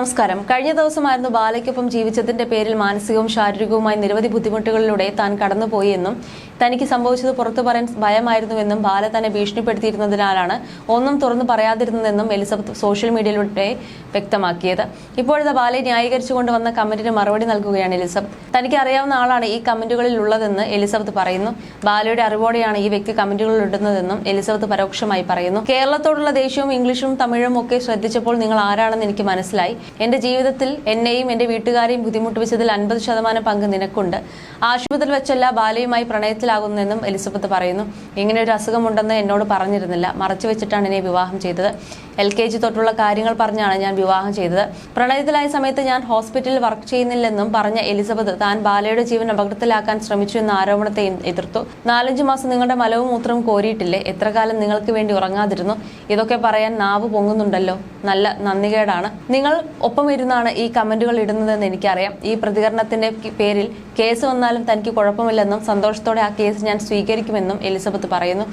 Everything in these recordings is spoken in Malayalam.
നമസ്കാരം. കഴിഞ്ഞ ദിവസമായിരുന്നു ബാലയ്ക്കൊപ്പം ജീവിച്ചതിന്റെ പേരിൽ മാനസികവും ശാരീരികവുമായി നിരവധി ബുദ്ധിമുട്ടുകളിലൂടെ താൻ കടന്നുപോയെന്നും തനിക്ക് സംഭവിച്ചത് പുറത്തു പറയാൻ ഭയമായിരുന്നുവെന്നും ബാല തന്നെ ഭീഷണിപ്പെടുത്തിയിരുന്നതിനാലാണ് ഒന്നും തുറന്നു പറയാതിരുന്നതെന്നും എലിസബത്ത് സോഷ്യൽ മീഡിയയിലൂടെ വ്യക്തമാക്കിയത്. ഇപ്പോഴത്തെ ബാലയെ ന്യായീകരിച്ചുകൊണ്ട് വന്ന കമന്റിന് മറുപടി നൽകുകയാണ് എലിസബത്ത്. തനിക്ക് അറിയാവുന്ന ആളാണ് ഈ കമന്റുകളിൽ ഉള്ളതെന്ന് എലിസബത്ത് പറയുന്നു. ബാലയുടെ അറിവോടെയാണ് ഈ വ്യക്തി കമന്റുകളിൽ ഇടുന്നതെന്നും എലിസബത്ത് പരോക്ഷമായി പറയുന്നു. കേരളത്തോടുള്ള ദേഷ്യവും ഇംഗ്ലീഷും തമിഴും ഒക്കെ ശ്രദ്ധിച്ചപ്പോൾ നിങ്ങൾ ആരാണെന്ന് എനിക്ക് മനസ്സിലായി. എന്റെ ജീവിതത്തിൽ എന്നെയും എന്റെ വീട്ടുകാരെയും ബുദ്ധിമുട്ടിപ്പിച്ചതിൽ അൻപത് ശതമാനം പങ്ക് നിനക്കുണ്ട്. ആശുപത്രിയിൽ വെച്ചല്ല ബാലയുമായി പ്രണയത്തിലാകുന്നതെന്നും എലിസബത്ത് പറയുന്നു. ഇങ്ങനെ ഒരു അസുഖമുണ്ടെന്ന് എന്നോട് പറഞ്ഞിരുന്നില്ല. മറച്ചു വെച്ചിട്ടാണ് എന്നെ വിവാഹം ചെയ്തത്. എൽ കെ ജി തൊട്ടുള്ള കാര്യങ്ങൾ പറഞ്ഞാണ് ഞാൻ വിവാഹം ചെയ്തത്. പ്രണയത്തിലായ സമയത്ത് ഞാൻ ഹോസ്പിറ്റലിൽ വർക്ക് ചെയ്യുന്നില്ലെന്നും പറഞ്ഞ എലിസബത്ത് താൻ ബാലയുടെ ജീവൻ അപകടത്തിലാക്കാൻ ശ്രമിച്ചു എന്ന ആരോപണത്തെ എതിർത്തു. നാലഞ്ചു മാസം നിങ്ങളുടെ മലവും മൂത്രവും കോരിയിട്ടില്ലേ? എത്ര കാലം നിങ്ങൾക്ക് വേണ്ടി ഉറങ്ങാതിരുന്നു? ഇതൊക്കെ പറയാൻ നാവ് പൊങ്ങുന്നുണ്ടല്ലോ. നല്ല നന്ദികേടാണ്. നിങ്ങൾ ഒപ്പം ഇരുന്നാണ് ഈ കമന്റുകൾ ഇടുന്നതെന്ന് എനിക്കറിയാം. ഈ പ്രതികരണത്തിന്റെ പേരിൽ കേസ് വന്നാലും തനിക്ക് കുഴപ്പമില്ലെന്നും സന്തോഷത്തോടെ ആ കേസ് ഞാൻ സ്വീകരിക്കുമെന്നും എലിസബത്ത് പറയുന്നു.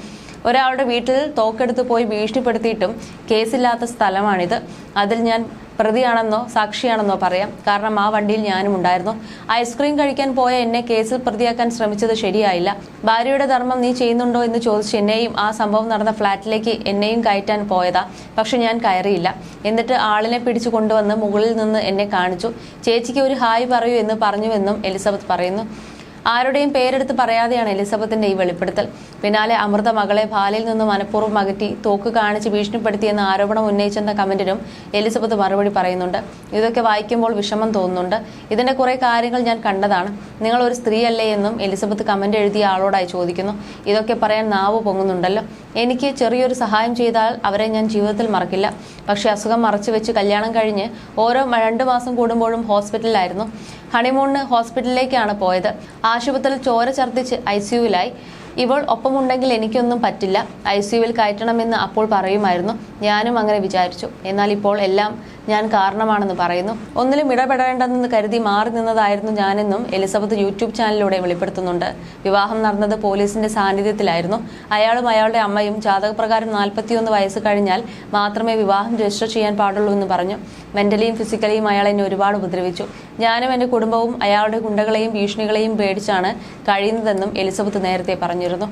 ഒരാളുടെ വീട്ടിൽ തോക്കെടുത്ത് പോയി ഭീഷണിപ്പെടുത്തിയിട്ടും കേസില്ലാത്ത സ്ഥലമാണിത്. അതിൽ ഞാൻ പ്രതിയാണെന്നോ സാക്ഷിയാണെന്നോ പറയാം. കാരണം ആ വണ്ടിയിൽ ഞാനും ഉണ്ടായിരുന്നു. ഐസ്ക്രീം കഴിക്കാൻ പോയ എന്നെ കേസിൽ പ്രതിയാക്കാൻ ശ്രമിച്ചത് ശരിയായില്ല. ഭാര്യയുടെ ധർമ്മം നീ ചെയ്യുന്നുണ്ടോ എന്ന് ചോദിച്ച് എന്നെയും ആ സംഭവം നടന്ന ഫ്ളാറ്റിലേക്ക് എന്നെയും കയറ്റാൻ പോയതാ. പക്ഷെ ഞാൻ കയറിയില്ല. എന്നിട്ട് ആളിനെ പിടിച്ചു കൊണ്ടുവന്ന് മുകളിൽ നിന്ന് എന്നെ കാണിച്ചു. ചേച്ചിക്ക് ഒരു ഹായ് പറയൂ എന്ന് പറഞ്ഞുവെന്നും എലിസബത്ത് പറയുന്നു. ആരുടെയും പേരെടുത്ത് പറയാതെയാണ് എലിസബത്തിന്റെ ഈ വെളിപ്പെടുത്തൽ. പിന്നാലെ അമൃത മകളെ ഭാലയിൽ നിന്ന് മനഃപൂർവം അകറ്റി തോക്ക് കാണിച്ച് ഭീഷണിപ്പെടുത്തിയെന്ന ആരോപണം ഉന്നയിച്ചെന്ന കമന്റിനും എലിസബത്ത് മറുപടി പറയുന്നുണ്ട്. ഇതൊക്കെ വായിക്കുമ്പോൾ വിഷമം തോന്നുന്നുണ്ട്. ഇതിന്റെ കുറെ കാര്യങ്ങൾ ഞാൻ കണ്ടതാണ്. നിങ്ങൾ ഒരു സ്ത്രീയല്ലേ എന്നും എലിസബത്ത് കമന്റ് എഴുതിയ ആളോടായി ചോദിക്കുന്നു. ഇതൊക്കെ പറയാൻ നാവ് പൊങ്ങുന്നുണ്ടല്ലോ. എനിക്ക് ചെറിയൊരു സഹായം ചെയ്താൽ അവരെ ഞാൻ ജീവിതത്തിൽ മറക്കില്ല. പക്ഷേ അസുഖം മറച്ചു വെച്ച് കല്യാണം കഴിഞ്ഞ് ഓരോ രണ്ട് മാസം കൂടുമ്പോഴും ഹോസ്പിറ്റലിലായിരുന്നു. ഹണിമൂണിന് ഹോസ്പിറ്റലിലേക്കാണ് പോയത്. ആശുപത്രിയിൽ ചോര ഛർദ്ദിച്ച് ഐ സിയുവിലായി ഇവൾ ഒപ്പമുണ്ടെങ്കിൽ എനിക്കൊന്നും പറ്റില്ല. ഐ സിയുവിൽ കയറ്റണമെന്ന് അപ്പോൾ പറയുമായിരുന്നു. ഞാനും അങ്ങനെ വിചാരിച്ചു. എന്നാൽ ഇപ്പോൾ എല്ലാം ഞാൻ കാരണമാണെന്ന് പറയുന്നു. ഒന്നിലും ഇടപെടേണ്ടെന്ന് കരുതി മാറി നിന്നതായിരുന്നു ഞാനെന്നും എലിസബത്ത് യൂട്യൂബ് ചാനലിലൂടെ വെളിപ്പെടുത്തുന്നുണ്ട്. വിവാഹം നടന്നത് പോലീസിന്റെ സാന്നിധ്യത്തിലായിരുന്നു. അയാളും അയാളുടെ അമ്മയും ജാതകപ്രകാരം നാൽപ്പത്തിയൊന്ന് വയസ്സ് കഴിഞ്ഞാൽ മാത്രമേ വിവാഹം രജിസ്റ്റർ ചെയ്യാൻ പാടുള്ളൂ എന്ന് പറഞ്ഞു. മെന്റലിയും ഫിസിക്കലിയും അയാൾ എന്നെ ഒരുപാട് ഉപദ്രവിച്ചു. ഞാനും എന്റെ കുടുംബവും അയാളുടെ ഗുണ്ടകളെയും ഭീഷണികളെയും പേടിച്ചാണ് കഴിയുന്നതെന്നും എലിസബത്ത് നേരത്തെ പറഞ്ഞിരുന്നു.